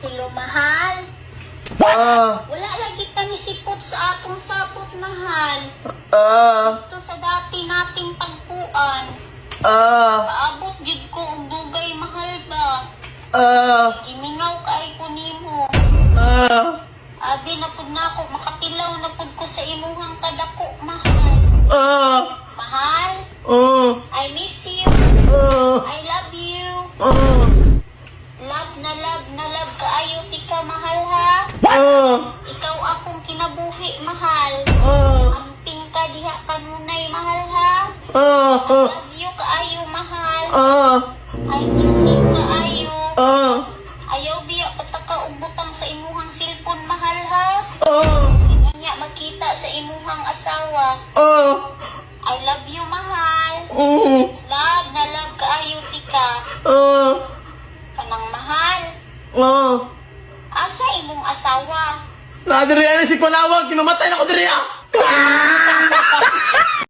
Hello, mahal. Ah, Wala lagi ka ni sipot sa atong sapot, mahal. ah, Ito sa dati nating pagpuan. ah, Paabot gid ko og dugay mahal ba. ah, Gimingaw kay ko nimo. ah, Abi na pud nako makatilaw na pud ko sa imuhang kadako, mahal. ah, Mahal, ah, I miss you. ah, I love you. ah, Love na love na love kaayo tika mahal ha. ah, Ikaw akong kinabuhi mahal. ah, Amping ka diha kanunay mahal ha. ah, ah, Love you kaayo mahal. ah, I miss you kaayo. ah, Ayaw biya pataka og butang sa imuhang cellphone mahal ha. ah, Kanya makita sa imuhang asawa. ah, I love you mahal. mm, Love na love kaayo tika. ah, Kanang mahal. ah imong asawa. Na si Panawag, kinamatay na ko diri. Ah! ah!